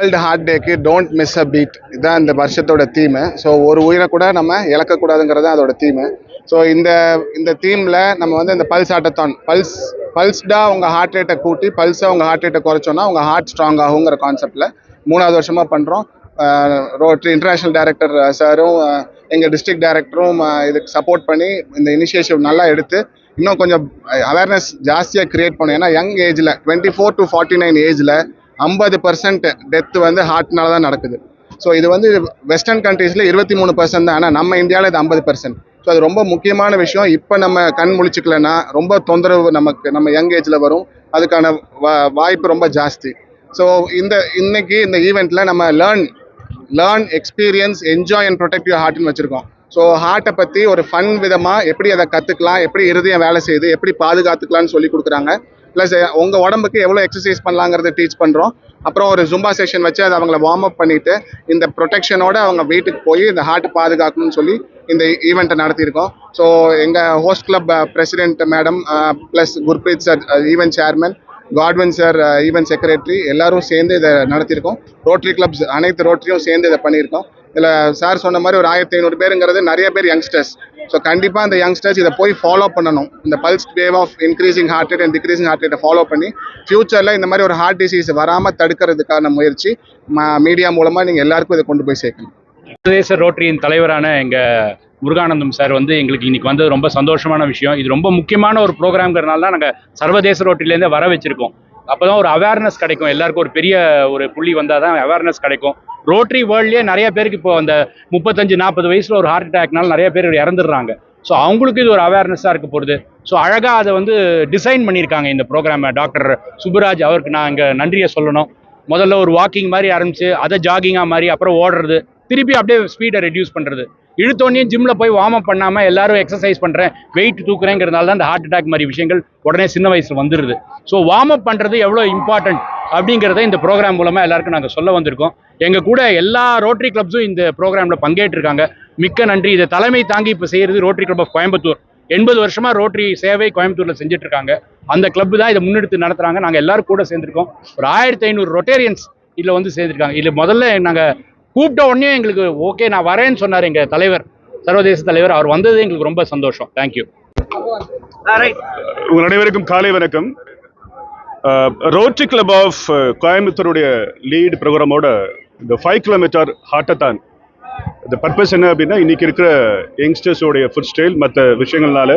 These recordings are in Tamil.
வேர்ல்டு ஹார்ட் டேக்கு டோன்ட் மிஸ் அ பீட் இதுதான் இந்த வருஷத்தோட தீமு ஸோ ஒரு உயிரை கூட நம்ம இழக்கக்கூடாதுங்கிறது தான் அதோட தீமு ஸோ இந்த இந்த தீமில் நம்ம வந்து இந்த பல்ஸ் ஆட்டத்தான் பல்ஸ் பல்ஸ்டாக உங்கள் ஹார்ட் ரேட்டை கூட்டி பல்ஸாக உங்கள் ஹார்ட் ரேட்டை குறைச்சோன்னா உங்கள் ஹார்ட் ஸ்ட்ராங் ஆகுங்கிற கான்செப்டில் மூணாவது வருஷமாக பண்ணுறோம் ரோட்ரி இன்டர்நேஷ்னல் டைரக்டர் சாரும் எங்கள் டிஸ்ட்ரிக்ட் டைரக்டரும் இதுக்கு சப்போர்ட் பண்ணி இந்த இனிஷியேட்டிவ் நல்லா எடுத்து இன்னும் கொஞ்சம் அவேர்னஸ் ஜாஸ்தியாக கிரியேட் பண்ணும். ஏன்னா யங் ஏஜில் twenty four to forty nine ஏஜில் ஐம்பது பர்சன்ட் டெத் வந்து ஹார்ட்னால தான் நடக்குது. ஸோ இது வந்து வெஸ்டர்ன் கண்ட்ரீஸில் இருபத்தி மூணு பர்சன்ட் தான். ஆனால் நம்ம இந்தியாவில் இது ஐம்பது பர்சன்ட் ஸோ அது ரொம்ப முக்கியமான விஷயம். இப்போ நம்ம கண் முழிச்சிக்கலன்னா ரொம்ப தொந்தரவு நமக்கு நம்ம யங் ஏஜில் வரும். அதுக்கான வா வாய்ப்பு ரொம்ப ஜாஸ்தி. ஸோ இந்த இன்னைக்கு இந்த ஈவெண்ட்டில் நம்ம learn learn experience enjoy and protect your ஹார்ட்னு வச்சுருக்கோம். ஸோ ஹார்ட்டை பற்றி ஒரு ஃபன் விதமாக எப்படி அதை கற்றுக்கலாம் எப்படி இருதயம் வேலை செய்யுது எப்படி பாதுகாத்துக்கலாம்னு சொல்லி கொடுக்குறாங்க. ப்ளஸ் உங்கள் உடம்புக்கு எவ்வளோ எக்ஸசைஸ் பண்ணலாங்கிறத டீச் பண்ணுறோம் அப்புறம் ஒரு ஜும்பா செஷன் வச்சு அதை அவங்கள வார்ம் அப் பண்ணிவிட்டு இந்த ப்ரொடெக்ஷனோட அவங்க வீட்டுக்கு போய் இந்த ஹார்ட் பாதுகாக்கணும்னு சொல்லி இந்த ஈவெண்ட்டை நடத்தியிருக்கோம். ஸோ எங்கள் host club president madam plus Gurpreet sir event chairman Godwin sir event secretary எல்லாரும் சேர்ந்து இதை நடத்தியிருக்கோம். ரோட்டரி கிளப்ஸ் அனைத்து ரோட்டரியும் சேர்ந்து இதை பண்ணியிருக்கோம். இதில் சார் சொன்ன மாதிரி ஒரு ஆயிரத்தி ஐநூறு பேருங்கிறது நிறைய பேர் யங்ஸ்டர்ஸ் ஸோ கண்டிப்பாக அந்த யங்ஸ்டர்ஸ் இதை போய் ஃபாலோ பண்ணணும். இந்த pulse wave of increasing heart rate and decreasing heart ரேட்டை ஃபாலோ பண்ணி ஃபியூச்சரில் இந்த மாதிரி ஒரு ஹார்ட் டிசீஸ் வராமல் தடுக்கிறதுக்கான முயற்சி மீடியா மூலமாக நீங்கள் எல்லாருக்கும் இதை கொண்டு போய் சேர்க்கணும். சர்வதேச ரோட்டரியின் தலைவரான எங்கள் முருகானந்தம் சார் வந்து எங்களுக்கு இன்னைக்கு வந்தது ரொம்ப சந்தோஷமான விஷயம். இது ரொம்ப முக்கியமான ஒரு ப்ரோக்ராம்ங்கிறனால தான் நாங்கள் சர்வதேச ரோட்டரியிலேருந்து வர வச்சுருக்கோம். அப்போ தான் ஒரு அவேர்னஸ் கிடைக்கும். எல்லாருக்கும் ஒரு பெரிய ஒரு புள்ளி வந்தால் தான் அவேர்னஸ் கிடைக்கும். ரோட்டரி வேர்ல்ட்லேயே நிறைய பேருக்கு இப்போ அந்த முப்பத்தஞ்சு நாற்பது வயசில் ஒரு ஹார்ட் அட்டாக்னால நிறைய பேர் இறந்துடுறாங்க. ஸோ அவங்களுக்கு இது ஒரு அவேர்னஸாக இருக்க போகுது. ஸோ அழகாக அதை வந்து டிசைன் பண்ணியிருக்காங்க இந்த ப்ரோக்ராமை டாக்டர் சுப்புராஜ் அவருக்கு நான் இங்கே நன்றியை சொல்லணும். முதல்ல ஒரு வாக்கிங் மாதிரி ஆரம்பிச்சு அதை ஜாகிங்காக மாதிரி அப்புறம் ஓடுறது திருப்பி அப்படியே ஸ்பீடை ரெடியூஸ் பண்ணுறது இழுத்தோடனே ஜிம்மில் போய் வார்ம் அப் பண்ணாமல் எல்லாரும் எக்ஸசைஸ் பண்ணுறேன் வெயிட் தூக்குறேங்கிறதுனால தான் இந்த ஹார்ட் அட்டாக் மாதிரி விஷயங்கள் உடனே சின்ன வயசில் வந்துடுது ஸோ வார்ம் அப் பண்ணுறது எவ்வளோ இம்பார்ட்டன்ட் அப்படிங்கிறத இந்த ப்ரோக்ராம் மூலமாக எல்லாருக்கும் நாங்கள் சொல்ல வந்திருக்கோம். எங்கள் கூட எல்லா ரோட்டரி கிளப்ஸும் இந்த ப்ரோக்ராமில் பங்கேற்றிருக்காங்க. மிக்க நன்றி. இதை தலைமை தாங்கி இப்போ செய்கிறது ரோட்டரி கிளப் ஆஃப் கோயம்புத்தூர். எண்பது வருஷமா ரோட்டரி சேவை கோயம்புத்தூர்ல செஞ்சுட்டு இருக்காங்க அந்த கிளப் தான் இதை முன்னெடுத்து நடத்துறாங்க. நாங்க எல்லாரும் கூட சேர்ந்திருக்கோம். ஒரு ஆயிரத்தி ஐநூறு ரொட்டேரியன்ஸ் இதுல வந்து சேர்ந்திருக்காங்க. இதுல முதல்ல நாங்க கூப்பிட்ட உடனே எங்களுக்கு ஓகே நான் வரேன்னு சொன்னார் எங்க தலைவர் சர்வதேச தலைவர். அவர் வந்தது எங்களுக்கு ரொம்ப சந்தோஷம். தேங்க்யூ உங்கள் அனைவருக்கும் காலை வணக்கம். ரோட்டரி கிளப் ஆஃப் கோயம்புத்தூருடைய லீட் ப்ரோக்ராமோட இந்த ஃபைவ் கிலோமீட்டர் ஹார்ட்டத்தான் இந்த பர்பஸ் என்ன அப்படின்னா இன்றைக்கி இருக்கிற யங்ஸ்டர்ஸோடைய ஃபுட் ஸ்டைல் மற்ற விஷயங்கள்னால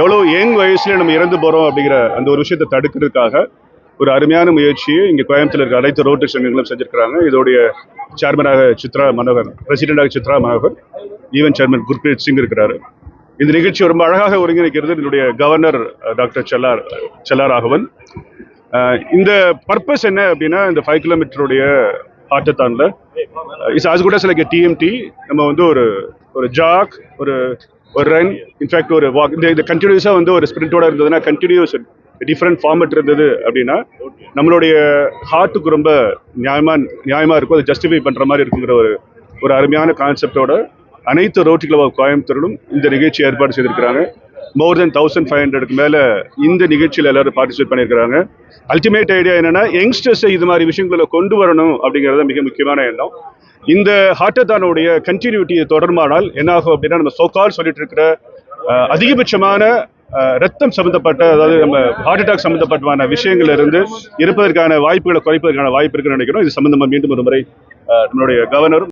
எவ்வளோ யங் வயசுல நம்ம இறந்து போகிறோம் அப்படிங்கிற அந்த ஒரு விஷயத்தை தடுக்கிறதுக்காக ஒரு அருமையான முயற்சியை இங்கே கோயம்புத்தூர் இருக்க அனைத்து ரோட்டரி சங்கங்களும் செஞ்சுருக்கிறாங்க. இதோடைய சேர்மனாக சித்ரா மனோகர் பிரசிடெண்டாக சித்ரா மனோகர் ஈவன் சேர்மன் குர்பிரீத் சிங் இருக்கிறாரு. இந்த நிகழ்ச்சி ரொம்ப அழகாக ஒருங்கிணைக்கிறது என்னுடைய கவர்னர் டாக்டர் செல்லார் செல்லார் ராகவன் இந்த பர்பஸ் என்ன அப்படின்னா இந்த ஃபைவ் கிலோமீட்டருடைய ஹார்ட்டத்தானில் as good as like TMT நம்ம வந்து ஒரு ஒரு ஜாக் ஒரு ஒரு ரன் இன்ஃபேக்ட் ஒரு வாக் இந்த இது கண்டினியூஸாக வந்து ஒரு ஸ்பிரிண்டோட இருந்ததுன்னா கண்டினியூஸ் டிஃப்ரெண்ட் ஃபார்மட் இருந்தது அப்படின்னா நம்மளுடைய ஹார்ட்டுக்கு ரொம்ப நியாயமாக நியாயமாக இருக்கும். அதை ஜஸ்டிஃபை பண்ணுற மாதிரி இருக்குங்கிற ஒரு ஒரு அருமையான கான்செப்டோட அனைத்து ரோட்டிகளவா கோயம்புத்தூரிலும் இந்த நிகழ்ச்சி ஏற்பாடு செய்திருக்கிறாங்க. மோர் தென் தௌசண்ட் ஃபைவ் ஹண்ட்ரடுக்கு மேலே இந்த நிகழ்ச்சியில் எல்லாரும் பார்ட்டிசிபேட் பண்ணியிருக்கிறாங்க. அல்டிமேட் ஐடியா என்னன்னா யங்ஸ்டர்ஸை இது மாதிரி விஷயங்களை கொண்டு வரணும் அப்படிங்கிறது மிக முக்கியமான எண்ணம். இந்த ஹாட்டத்தானுடைய கண்டினியூட்டியை தொடர்பானால் என்ன ஆகும் அப்படின்னா நம்ம சோகால் சொல்லிட்டு இருக்கிற அதிகபட்சமான ரத்தம் சம்பந்தப்பட்ட அதாவது நம்ம ஹார்ட் அட்டாக் சம்பந்தப்பட்டமான விஷயங்கள் இருந்து இருப்பதற்கான வாய்ப்புகளை குறைப்பதற்கான வாய்ப்பு இருக்குன்னு நினைக்கிறோம். இது சம்பந்தமா மீண்டும் ஒரு முறை நம்மளுடைய கவர்னரும்